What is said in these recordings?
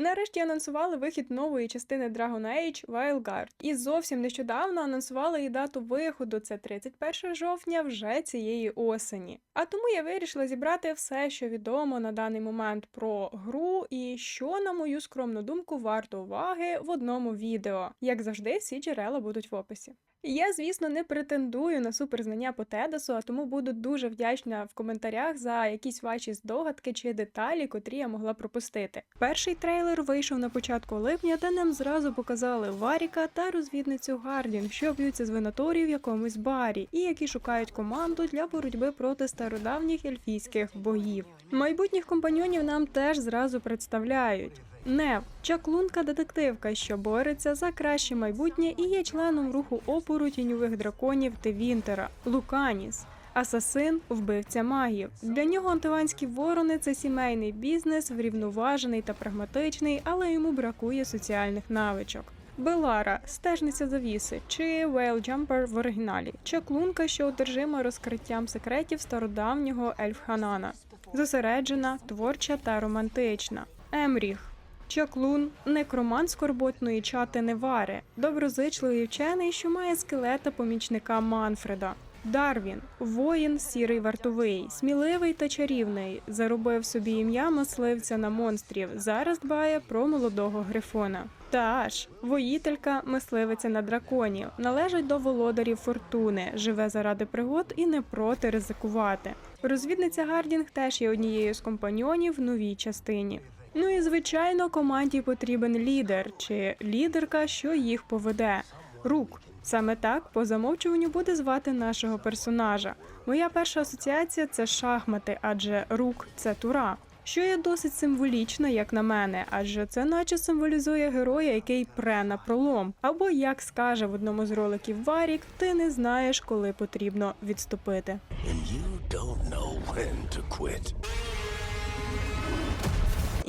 Нарешті анонсували вихід нової частини Dragon Age Wildguard. І зовсім нещодавно анонсували і дату виходу. Це 31 жовтня вже цієї осені. А тому я вирішила зібрати все, що відомо на даний момент про гру, і що, на мою скромну думку, варто уваги в одному відео. Як завжди, всі джерела будуть в описі. Я, звісно, не претендую на суперзнання по Тедасу, а тому буду дуже вдячна в коментарях за якісь ваші здогадки чи деталі, котрі я могла пропустити. Перший трейлер вийшов на початку липня, де нам зразу показали Варіка та розвідницю Гардін, що б'ються з винаторі в якомусь барі, і які шукають команду для боротьби проти стародавніх ельфійських богів. Майбутніх компаньонів нам теж зразу представляють. Нев чаклунка детективка, що бореться за краще майбутнє і є членом руху опору тіньових драконів Тевінтера, Луканіс. Асасин вбивця магів. Для нього антиванські ворони це сімейний бізнес, врівноважений та прагматичний, але йому бракує соціальних навичок. Белара, стежниця завіси, чи Вейлджампер в оригіналі, чаклунка, що одержима розкриттям секретів стародавнього ельфханана, зосереджена, творча та романтична. Емріх, Чаклун, некромант скорботної чати Невари, доброзичливий вчений, що має скелета помічника Манфреда. Дарвін, воїн, сірий вартовий, сміливий та чарівний, заробив собі ім'я мисливця на монстрів. Зараз дбає про молодого грифона. Таш, воїтелька, мисливиця на драконів, належить до володарів фортуни, живе заради пригод і не проти ризикувати. Розвідниця Гардінг теж є однією з компаньонів в новій частині. Ну і звичайно, команді потрібен лідер чи лідерка, що їх поведе. Рук. Саме так по замовчуванню буде звати нашого персонажа. Моя перша асоціація це шахмати, адже рук це тура. Що є досить символічно, як на мене, адже це наче символізує героя, який пре на пролом. Або як скаже в одному з роликів Варік, ти не знаєш, коли потрібно відступити. and you don't know when to quit.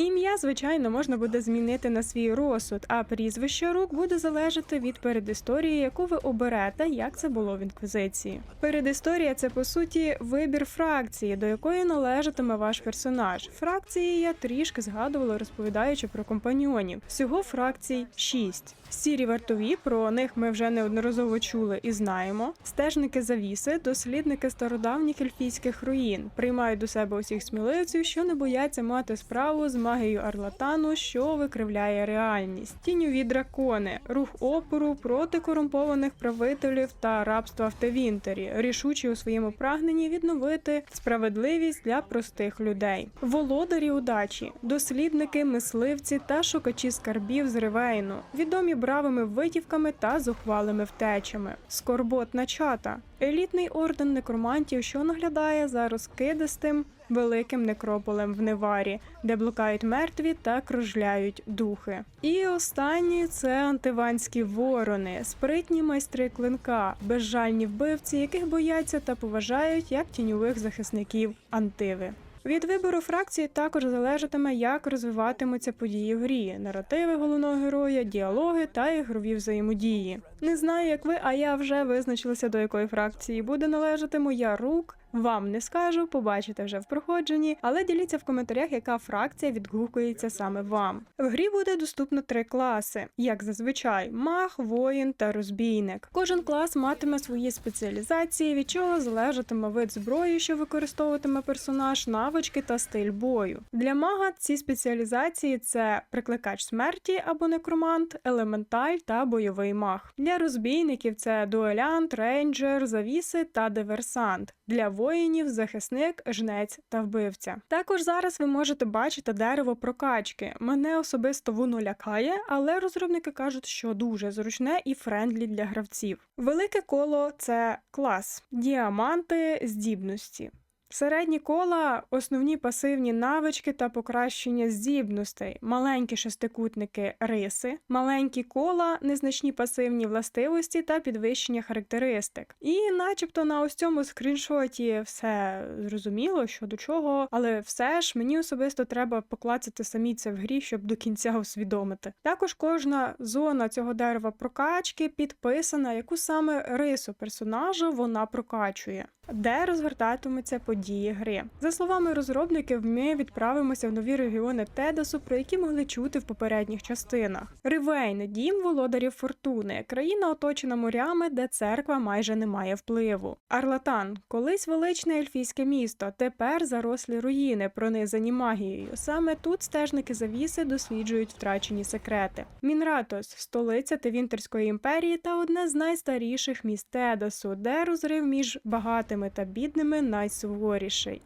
Ім'я, звичайно, можна буде змінити на свій розсуд, а прізвище рук буде залежати від передісторії, яку ви оберете, як це було в інквізиції. Передісторія це по суті вибір фракції, до якої належатиме ваш персонаж. Фракції я трішки згадувала, розповідаючи про компаньйонів. Всього фракцій шість. Сірі вартові про них ми вже неодноразово чули і знаємо. Стежники завіси, дослідники стародавніх ельфійських руїн, приймають до себе усіх сміливців, що не бояться мати справу з магією Арлатану, що викривляє реальність. Тіньові дракони, рух опору проти корумпованих правителів та рабства в Тевінтері, рішучі у своєму прагненні відновити справедливість для простих людей. Володарі удачі, дослідники, мисливці та шукачі скарбів з Ривейну, відомі бравими витівками та зухвалими втечами. Скорботна чата, елітний орден некромантів, що наглядає за розкидистим великим некрополем в Неварі, де блукають мертві та кружляють духи. І останні це антиванські ворони, спритні майстри клинка, безжальні вбивці, яких бояться та поважають як тіньових захисників антиви. Від вибору фракції також залежатиме, як розвиватимуться події в грі, наративи головного героя, діалоги та ігрові взаємодії. Не знаю, як ви, а я вже визначилася до якої фракції буде належати моя рук. Вам не скажу, побачите вже в проходженні, але діліться в коментарях, яка фракція відгукується саме вам. В грі буде доступно три класи, як зазвичай: маг, воїн та розбійник. Кожен клас матиме свої спеціалізації, від чого залежатиме вид зброї, що використовуватиме персонаж, навички та стиль бою. Для мага ці спеціалізації це прикликач смерті або некромант, елементаль та бойовий маг. Для розбійників це дуелянт, рейнджер, завіси та диверсант. Для воїнів захисник, жнець та вбивця. Також зараз ви можете бачити дерево прокачки. Мене особисто воно лякає, але розробники кажуть, що дуже зручне і френдлі для гравців. Велике коло це клас, діаманти, здібності. Середні кола основні пасивні навички та покращення здібностей, маленькі шестикутники риси, маленькі кола, незначні пасивні властивості та підвищення характеристик. І, начебто, на ось цьому скріншоті все зрозуміло, що до чого, але все ж мені особисто треба поклацати самі це в грі, щоб до кінця усвідомити. Також кожна зона цього дерева прокачки підписана, яку саме рису персонажа вона прокачує, де розгортатимуться події події гри. За словами розробників, ми відправимося в нові регіони Тедасу, про які могли чути в попередніх частинах. Ривейн дім володарів фортуни, країна оточена морями, де церква майже не має впливу. Арлатан колись величне ельфійське місто, тепер зарослі руїни, пронизані магією. Саме тут стежники завіси досліджують втрачені секрети. Мінратос столиця Тевінтерської імперії та одне з найстаріших міст Тедасу, де розрив між багатими та бідними найсуворіший.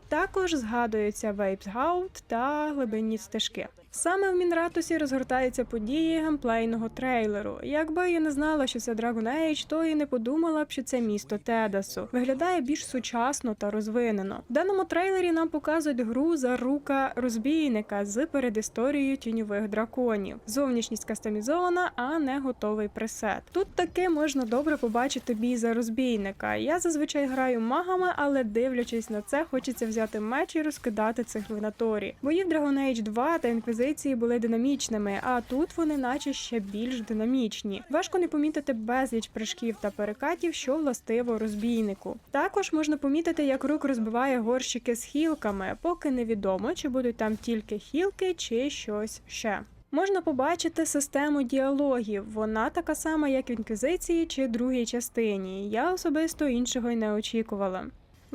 Також згадуються Вейпсгаут та глибинні стежки. Саме в Мінратусі розгортаються події геймплейного трейлеру. Якби я не знала, що це Dragon Age, то і не подумала б, що це місто Тедасу. Виглядає більш сучасно та розвинено. В даному трейлері нам показують гру за рука розбійника з передісторією тіньових драконів. Зовнішність кастомізована, а не готовий пресет. Тут таки можна добре побачити бій за розбійника. Я зазвичай граю магами, але дивлячись на це, хочеться взяти меч і розкидати цих в наторі. Бої в Dragon Age 2 та інквізиції були динамічними, а тут вони наче ще більш динамічні. Важко не помітити безліч прыжків та перекатів, що властиво розбійнику. Також можна помітити, як рук розбиває горщики з хілками, поки невідомо, чи будуть там тільки хілки чи щось ще. Можна побачити систему діалогів. Вона така сама, як в інквізиції чи другій частині. Я особисто іншого й не очікувала.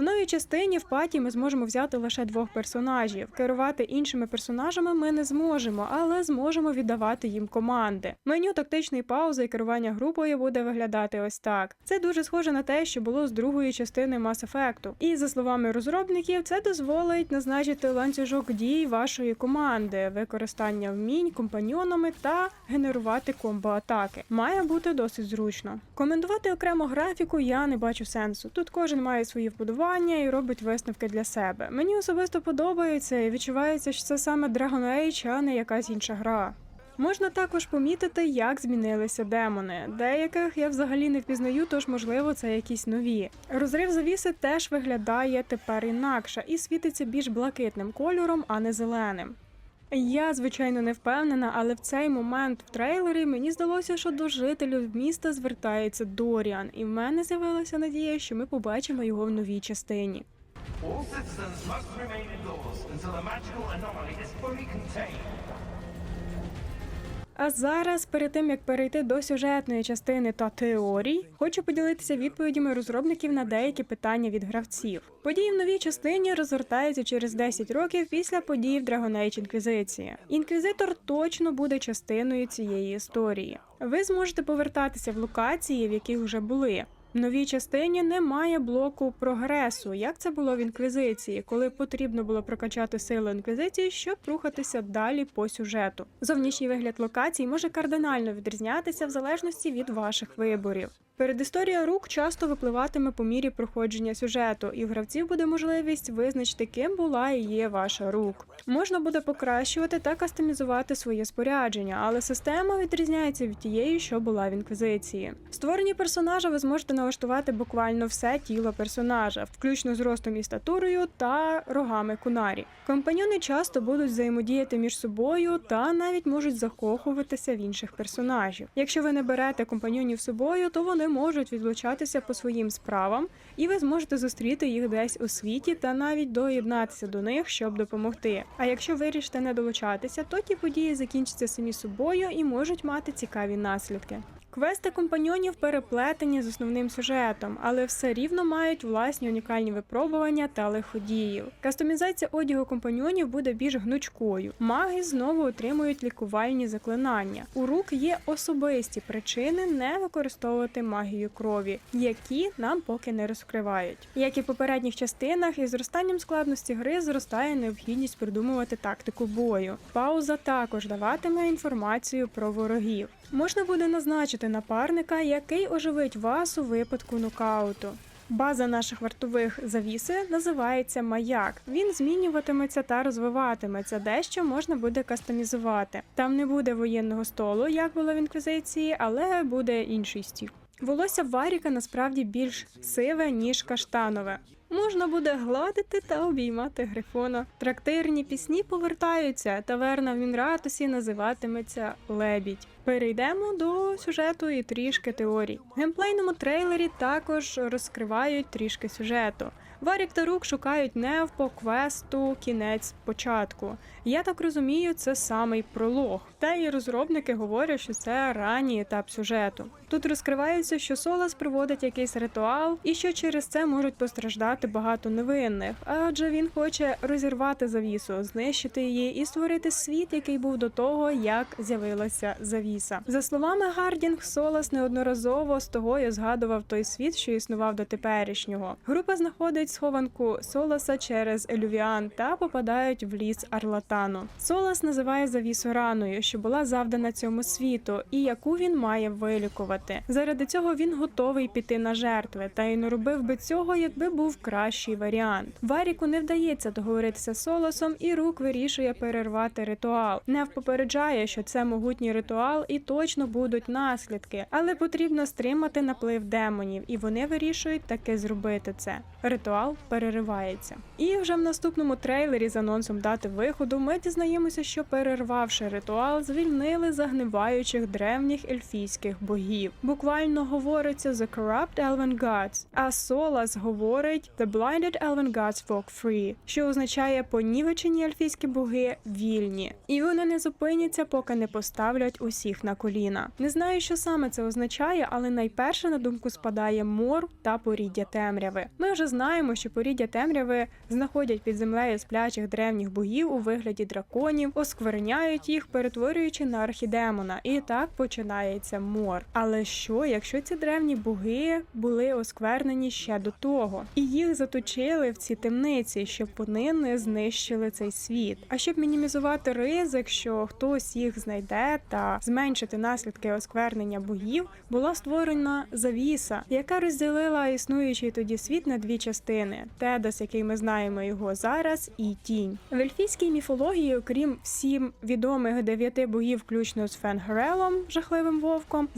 В новій частині в паті ми зможемо взяти лише двох персонажів. Керувати іншими персонажами ми не зможемо, але зможемо віддавати їм команди. Меню тактичної паузи і керування групою буде виглядати ось так. Це дуже схоже на те, що було з другої частини Mass Effect. І за словами розробників, це дозволить назначити ланцюжок дій вашої команди, використання вмінь компаньйонами та генерувати комбо-атаки. Має бути досить зручно. Коментувати окремо графіку я не бачу сенсу. Тут кожен має свої вподобання і робить висновки для себе. Мені особисто подобається і відчувається, що це саме Dragon Age, а не якась інша гра. Можна також помітити, як змінилися демони. Деяких я взагалі не впізнаю, тож можливо це якісь нові. Розрив завіси теж виглядає тепер інакше і світиться більш блакитним кольором, а не зеленим. Я, звичайно, не впевнена, але в цей момент в трейлері мені здалося, що до жителів міста звертається Доріан, і в мене з'явилася надія, що ми побачимо його в новій частині. All citizens must remain indoors until the magical anomaly is fully contained. А зараз, перед тим як перейти до сюжетної частини та теорій, хочу поділитися відповідями розробників на деякі питання від гравців. Події в новій частині розгортаються через 10 років після подій в Dragon Age Інквізиція. Інквізитор точно буде частиною цієї історії. Ви зможете повертатися в локації, в яких вже були. Новій частині немає блоку прогресу, як це було в інквізиції, коли потрібно було прокачати силу інквізиції, щоб рухатися далі по сюжету. Зовнішній вигляд локацій може кардинально відрізнятися в залежності від ваших виборів. Передісторія рук часто випливатиме по мірі проходження сюжету, і в гравців буде можливість визначити, ким була і є ваша рук. Можна буде покращувати та кастомізувати своє спорядження, але система відрізняється від тієї, що була в інквізиції. В створенні персонажа ви зможете налаштувати буквально все тіло персонажа, включно з ростом і статурою та рогами кунарі. Компаньони часто будуть взаємодіяти між собою та навіть можуть закохуватися в інших персонажів. Якщо ви не берете компаньонів з собою, то вони можуть відлучатися по своїм справам, і ви зможете зустріти їх десь у світі та навіть доєднатися до них, щоб допомогти. А якщо вирішите не долучатися, то ті події закінчаться самі собою і можуть мати цікаві наслідки. Квести компаньонів переплетені з основним сюжетом, але все рівно мають власні унікальні випробування та лиходіїв. Кастомізація одягу компаньонів буде більш гнучкою. Маги знову отримують лікувальні заклинання. У рук є особисті причини не використовувати магію крові, які нам поки не розкривають. Як і в попередніх частинах, із зростанням складності гри зростає необхідність придумувати тактику бою. Пауза також даватиме інформацію про ворогів. Можна буде назначити напарника, який оживить вас у випадку нокауту. База наших вартових завіси називається маяк. Він змінюватиметься та розвиватиметься. Дещо можна буде кастомізувати. Там не буде воєнного столу, як було в інквізиції, але буде інший стіл. Волосся Варіка насправді більш сиве, ніж каштанове. Можна буде гладити та обіймати грифона. Трактирні пісні повертаються. Таверна в Мінратусі називатиметься Лебідь. Перейдемо до сюжету і трішки теорій. В геймплейному трейлері також розкривають трішки сюжету. Варік та Рук шукають Нев по квесту кінець початку. Я так розумію, це самий пролог. Та й розробники говорять, що це ранній етап сюжету. Тут розкривається, що Солас проводить якийсь ритуал, і що через це можуть постраждати багато невинних, адже він хоче розірвати завісу, знищити її і створити світ, який був до того, як з'явилася завіса. За словами Гардінг, Солас неодноразово з того згадував той світ, що існував до теперішнього. Група знаходить схованку Соласа через Елювіан та попадають в ліс Арлатану. Солас називає завісу раною, що була завдана цьому світу, і яку він має вилікувати. Заради цього він готовий піти на жертви, та й не робив би цього, якби був кращий варіант. Варіку не вдається договоритися з Солосом, і рук вирішує перервати ритуал. Нев попереджає, що це могутній ритуал і точно будуть наслідки, але потрібно стримати наплив демонів, і вони вирішують таки зробити це. Ритуал переривається. І вже в наступному трейлері з анонсом дати виходу ми дізнаємося, що перервавши ритуал, звільнили загниваючих древніх ельфійських богів. Буквально говориться The Corrupt Elven Gods, а Солас говорить The Blinded Gods Walk Free, що означає понівечені ельфійські боги вільні. І вони не зупиняться, поки не поставлять усіх на коліна. Не знаю, що саме це означає, але найперше на думку спадає мор та поріддя темряви. Ми вже знаємо, що поріддя темряви знаходять під землею сплячих древніх богів у вигляді драконів, оскверняють їх, перетворюючи на архідемона. І так починається мор. Але що, якщо ці древні боги були осквернені ще до того, і їх заточили в ці темниці, щоб вони не знищили цей світ? А щоб мінімізувати ризик, що хтось їх знайде та зменшити наслідки осквернення богів, була створена завіса, яка розділила існуючий тоді світ на дві частини: Тедас, який ми знаємо його зараз, і тінь. В ельфійській міфології, окрім всім відомих дев'яти богів, включно з Фенгрелом, жахливим вовком,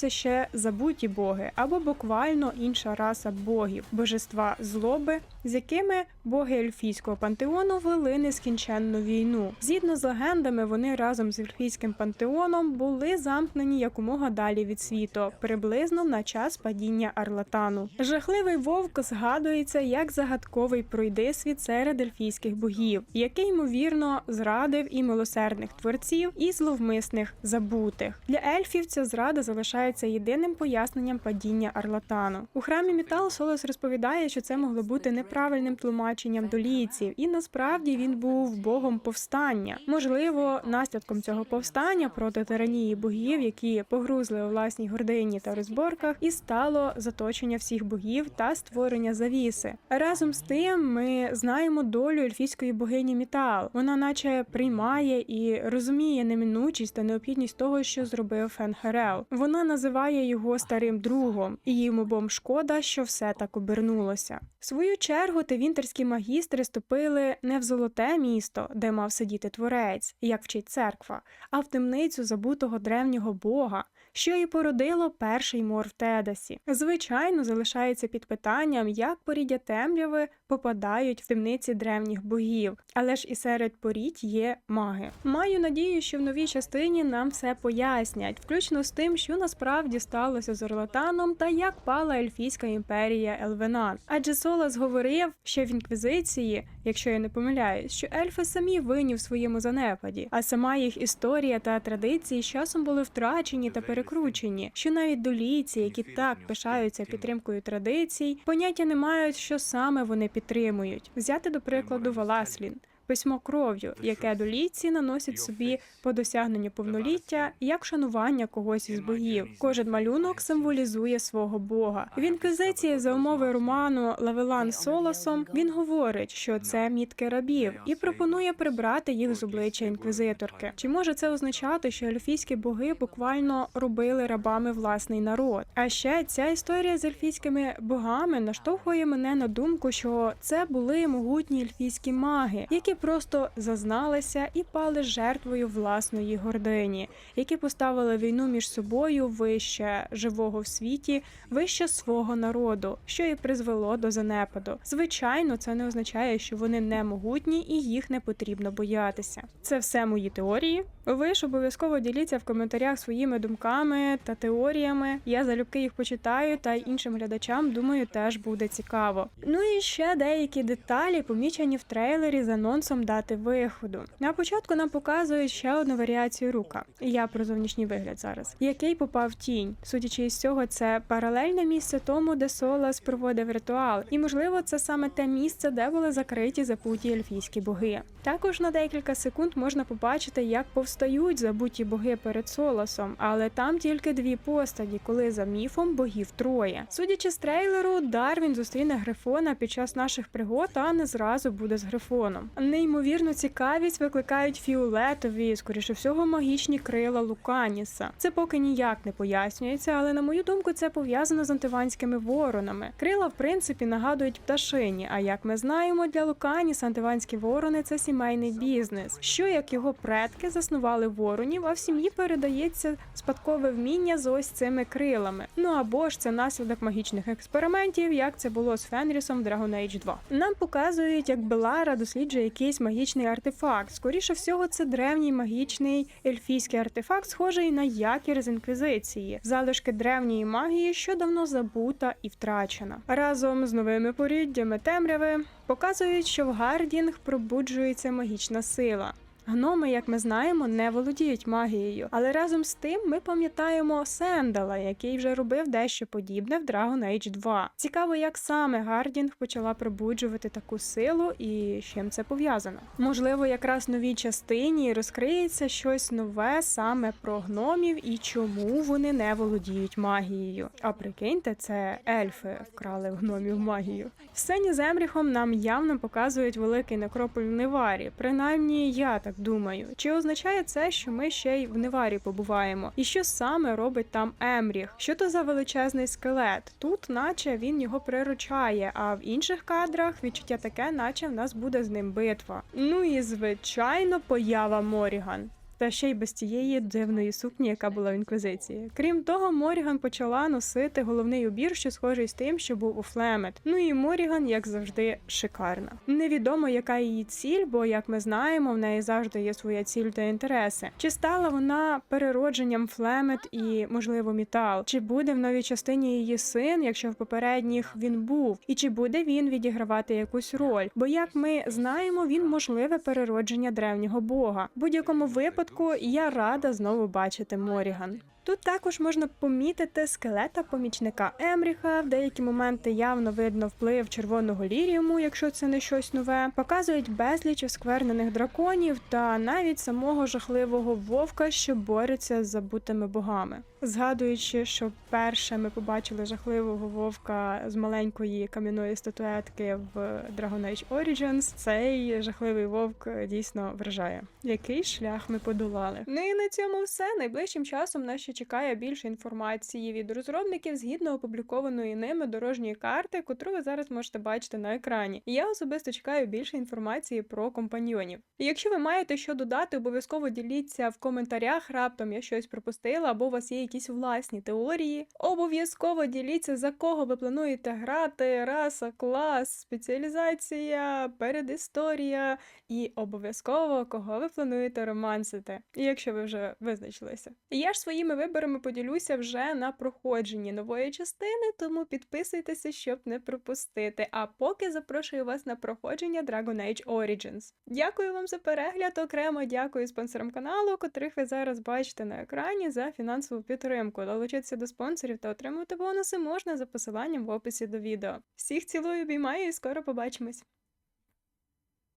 згадуються ще забуті боги або буквально інша раса богів, божества злоби, з якими боги ельфійського пантеону вели нескінченну війну. Згідно з легендами, вони разом з ельфійським пантеоном були замкнені якомога далі від світу, приблизно на час падіння Арлатану. Жахливий вовк згадується як загадковий пройдисвіт серед ельфійських богів, який ймовірно зрадив і милосердних творців, і зловмисних забутих. Для ельфів ця зрада залишається єдиним поясненням падіння Арлатану. У храмі Мітал Солос розповідає, що це могло бути неправильним тлумаченням долійців, і насправді він був богом повстання. Можливо, наслідком цього повстання проти тиранії богів, які погрузли у власній гордині та розборках, і стало заточення всіх богів та створення завіси. Разом з тим, ми знаємо долю ельфійської богині Мітал. Вона, наче, приймає і розуміє неминучість та необхідність того, що зробив Фенхерел. Вона називає його старим другом, і їм обом шкода, що все так обернулося. В свою чергу тевінтерські магістри ступили не в золоте місто, де мав сидіти творець, як вчить церква, а в темницю забутого древнього бога. Що і породило перший мор в Тедасі. Звичайно, залишається під питанням, як поріддя темряви попадають в темниці древніх богів, але ж і серед порідь є маги. Маю надію, що в новій частині нам все пояснять, включно з тим, що насправді сталося з Орлатаном та як пала ельфійська імперія Елвенан. Адже Солас говорив ще в інквізиції, якщо я не помиляюсь, що ельфи самі винні в своєму занепаді, а сама їх історія та традиції з часом були втрачені та перекручені, що навіть долійці, які так пишаються підтримкою традицій, поняття не мають, що саме вони підтримують. Взяти до прикладу Валаслін. Письмо кров'ю, яке долійці наносять собі по досягненню повноліття як шанування когось із богів. Кожен малюнок символізує свого бога. В інквізиції за умови роману Лавелан з Соласом він говорить, що це мітки рабів, і пропонує прибрати їх з обличчя інквізиторки. Чи може це означати, що ельфійські боги буквально робили рабами власний народ? А ще ця історія з ельфійськими богами наштовхує мене на думку, що це були могутні ельфійські маги, які просто зазналися і пали жертвою власної гордині, які поставили війну між собою вище живого в світі, вище свого народу, що і призвело до занепаду. Звичайно, це не означає, що вони не могутні і їх не потрібно боятися. Це все мої теорії. Ви ж обов'язково діліться в коментарях своїми думками та теоріями. Я залюбки їх почитаю, та іншим глядачам, думаю, теж буде цікаво. Ну і ще деякі деталі помічені в трейлері з анонсом дати виходу. На початку нам показують ще одну варіацію рука. Я про зовнішній вигляд зараз, який попав тінь. Судячи із цього, це паралельне місце тому, де Солас проводив ритуал, і можливо, це саме те місце, де були закриті запуті ельфійські боги. Також на декілька секунд можна побачити, як повстають забуті боги перед Солосом, але там тільки дві постаті, коли за міфом богів троє. Судячи з трейлеру, Дарвін зустріне Грифона під час наших пригод, а не зразу буде з Грифоном. Неймовірну цікавість викликають фіолетові, скоріше всього, магічні крила Луканіса. Це поки ніяк не пояснюється, але на мою думку, це пов'язано з антиванськими воронами. Крила, в принципі, нагадують пташині. А як ми знаємо, для Луканіса антиванські ворони це сімейний бізнес. Що як його предки заснували воронів, а в сім'ї передається спадкове вміння з ось цими крилами. Ну або ж це наслідок магічних експериментів, як це було з Фенрісом в Dragon Age 2. Нам показують, як Белара досліджує якийсь магічний артефакт. Скоріше всього, це древній магічний ельфійський артефакт, схожий на якір з інквізиції, залишки древньої магії, що давно забута і втрачена. Разом з новими поріддями темряви показують, що в Гардінг пробуджується магічна сила. Гноми, як ми знаємо, не володіють магією, але разом з тим ми пам'ятаємо Сендала, який вже робив дещо подібне в Dragon Age 2. Цікаво, як саме Гардінг почала пробуджувати таку силу і з чим це пов'язано. Можливо, якраз в новій частині розкриється щось нове саме про гномів і чому вони не володіють магією. А прикиньте, це ельфи вкрали в гномів магію. В сцені з Емріхом нам явно показують великий некрополь Неварі. Принаймні, я так думаю. Чи означає це, що ми ще й в Неварі побуваємо? І що саме робить там Емріх? Що то за величезний скелет? Тут, наче він його приручає, а в інших кадрах відчуття таке, наче в нас буде з ним битва. Ну і звичайно, поява Моріган. Та ще й без тієї дивної сукні, яка була в інквізиції. Крім того, Моріган почала носити головний убір, що схожий з тим, що був у Флемет. Ну і Моріган, як завжди, шикарна. Невідомо, яка її ціль, бо як ми знаємо, в неї завжди є своя ціль та інтереси. Чи стала вона переродженням Флемет і, можливо, Мітал? Чи буде в новій частині її син, якщо в попередніх він був? І чи буде він відігравати якусь роль? Бо як ми знаємо, він можливе переродження древнього бога. В будь-якому випадку я рада знову бачити Моріган. Тут також можна помітити скелета помічника Емріха. В деякі моменти явно видно вплив червоного ліріуму, якщо це не щось нове. Показують безліч осквернених драконів та навіть самого жахливого вовка, що бореться з забутими богами. Згадуючи, що перше ми побачили жахливого вовка з маленької кам'яної статуетки в Dragon Age Origins, цей жахливий вовк дійсно вражає. Який шлях ми подолали? Ну і на цьому все. Найближчим часом нас ще чекає більше інформації від розробників згідно опублікованої ними дорожньої карти, котру ви зараз можете бачити на екрані. І я особисто чекаю більше інформації про компаньйонів. І якщо ви маєте що додати, обов'язково діліться в коментарях. Раптом я щось пропустила, або у вас є якісь власні теорії. Обов'язково діліться за кого ви плануєте грати, раса, клас, спеціалізація, передісторія і обов'язково кого ви плануєте романсити. Якщо ви вже визначилися. І я ж своїми виборами поділюся вже на проходженні нової частини, тому підписуйтеся, щоб не пропустити. А поки запрошую вас на проходження Dragon Age Origins. Дякую вам за перегляд. Окремо дякую спонсорам каналу, котрих ви зараз бачите на екрані за фінансову підтримку. Долучитися до спонсорів та отримувати бонуси можна за посиланням в описі до відео. Всіх цілую, обіймаю і скоро побачимось!